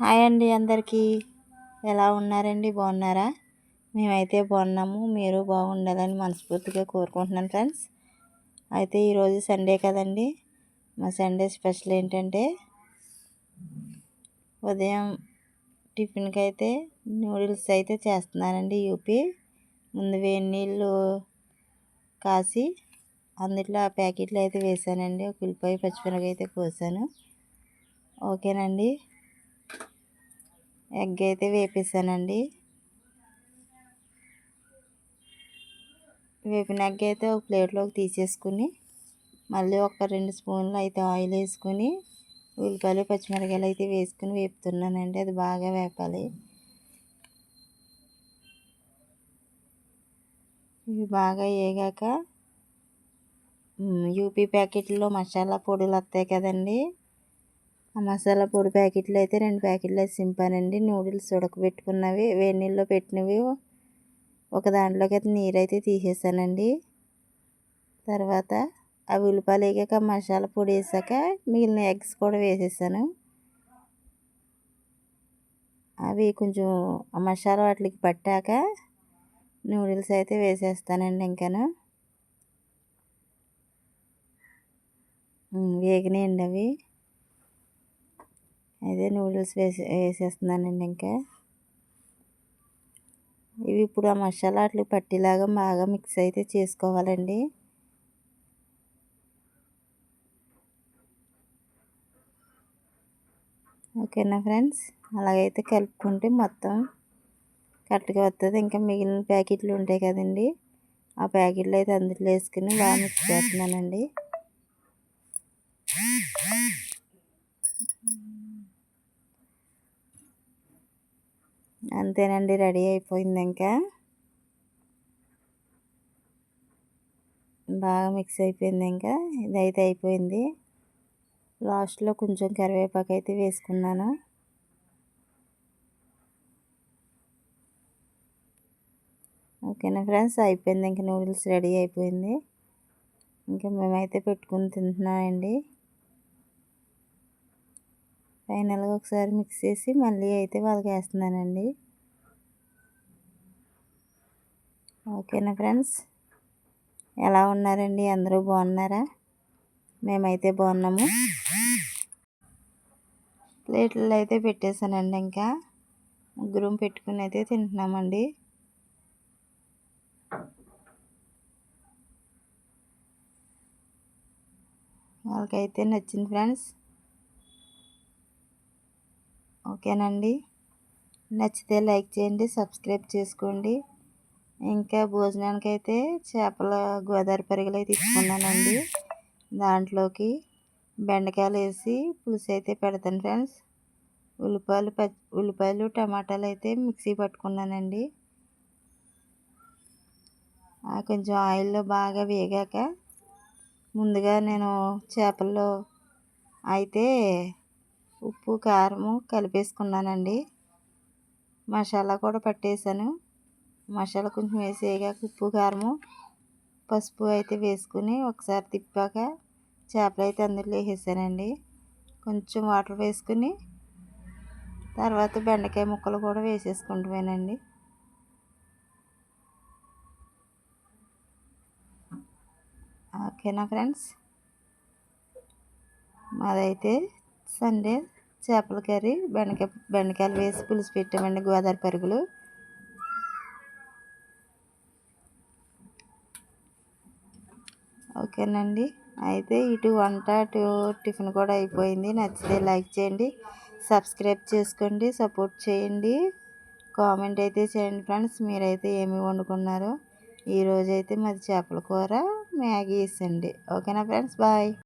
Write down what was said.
Hi అండి అందరికీ. ఎలా ఉన్నారండి? బాగున్నారా? మేమైతే బాగున్నాము. మీరు బాగుండాలని మనస్ఫూర్తిగా కోరుకుంటున్నాను ఫ్రెండ్స్. అయితే ఈరోజు సండే కదండి. మా సండే స్పెషల్ ఏంటంటే ఉదయం టిఫిన్కి అయితే నూడిల్స్ అయితే చేస్తున్నానండి యూపీ. ముందు వేడి నీళ్ళు కాసి అందులో ఆ ప్యాకెట్లు అయితే వేసానండి. ఒక ఉల్లిపాయ పచ్చిమిరపకాయ అయితే కోసాను. ఓకేనండి. ఎగ్ అయితే వేపేసానండి వేపిన ఎగ్ అయితే ఒక ప్లేట్లోకి తీసేసుకుని మళ్ళీ ఒక రెండు స్పూన్లు అయితే ఆయిల్ వేసుకుని ఉల్లిపాయలు పచ్చిమిరకాయలు అయితే వేసుకుని వేపుతున్నానండి. అది బాగా వేపాలి. ఇవి బాగా వేగాక యూపీ ప్యాకెట్లో మసాలా పొడులు వస్తాయి కదండి. ఆ మసాలా పొడి ప్యాకెట్లు అయితే రెండు ప్యాకెట్లు అయితే సింపానండి. నూడిల్స్ ఉడకబెట్టుకున్నవి వేడి నీళ్ళలో పెట్టినవి. ఒక దాంట్లోకి అయితే నీరు అయితే తీసేసానండి. తర్వాత అవి ఉల్లిపాయలు వేగాక మసాలా పొడి వేసాక మిగిలిన ఎగ్స్ కూడా వేసేసాను. అవి కొంచెం ఆ మసాలా వాటికి పట్టాక నూడిల్స్ అయితే వేసేస్తానండి ఇంకాను. వేగినాయండి అవి. అదే నూడిల్స్ వేసి వేసేస్తున్నానండి ఇంకా. ఇవి ఇప్పుడు ఆ మసాలా అట్లు పట్టిలాగా బాగా మిక్స్ అయితే చేసుకోవాలండి. ఓకేనా ఫ్రెండ్స్? అలాగైతే కలుపుకుంటే మొత్తం కరెక్ట్గా వస్తుంది ఇంకా మిగిలిన ప్యాకెట్లు ఉంటాయి కదండి. ఆ ప్యాకెట్లు అయితే అందులో వేసుకుని బాగా మిక్స్ చేస్తున్నానండి. అంతేనండి రెడీ అయిపోయింది ఇంకా. బాగా మిక్స్ అయిపోయింది ఇంకా ఇదైతే అయిపోయింది. లాస్ట్లో కొంచెం కరివేపాకు అయితే వేసుకున్నాను. ఓకేనా ఫ్రెండ్స్? అయిపోయింది ఇంకా నూడిల్స్ రెడీ అయిపోయింది. ఇంకా మేమైతే పెట్టుకుని తింటున్నామండి. ఫైనల్గా ఒకసారి మిక్స్ చేసి మళ్ళీ అయితే వాళ్ళకి వేస్తున్నానండి ఓకేనా ఫ్రెండ్స్ ఎలా ఉన్నారండి? అందరూ బాగున్నారా? మేమైతే బాగున్నాము. ప్లేట్లు అయితే పెట్టేశానండి ఇంకా. ముగ్గురం పెట్టుకుని అయితే తింటున్నామండి. వాళ్ళకైతే నచ్చింది ఫ్రెండ్స్. ఓకేనండి. నచ్చితే లైక్ చేయండి సబ్స్క్రైబ్ చేసుకోండి. ఇంకా భోజనానికి అయితే చేపల గోదావరి పెరుగులు అయితే ఇచ్చుకున్నానండి దాంట్లోకి బెండకాయలు వేసి పులుసు అయితే పెడతాను ఫ్రెండ్స్. ఉల్లిపాయలు ఉల్లిపాయలు టమాటాలు అయితే మిక్సీ పట్టుకున్నానండి. కొంచెం ఆయిల్లో బాగా వేగాక ముందుగా నేను చేపల్లో అయితే ఉప్పు కారము కలిపేసుకున్నానండి. మసాలా కూడా పట్టేసాను. మసాలా కొంచెం వేసేయగాక ఉప్పు కారము పసుపు అయితే వేసుకుని ఒకసారి తిప్పాక చేపలు అయితే అందులో వేసేసానండి. కొంచెం వాటర్ వేసుకుని తర్వాత బెండకాయ ముక్కలు కూడా వేసేసుకుంటామేనండి ఓకేనా ఫ్రెండ్స్? మాదైతే సండే చేపల కర్రీ బెండకాయ బెండకాయలు వేసి పులుసు పెట్టామండి గోదావరి పరుగులు. ఓకేనండి. అయితే ఇటు వంట అటు టిఫిన్ కూడా అయిపోయింది. నచ్చితే లైక్ చేయండి సబ్స్క్రైబ్ చేసుకోండి సపోర్ట్ చేయండి. కామెంట్ అయితే చేయండి ఫ్రెండ్స్ మీరైతే ఏమి వండుకున్నారో. ఈరోజైతే మాది చేపల కూర మ్యాగీ వేసండి. ఓకేనా ఫ్రెండ్స్ బాయ్.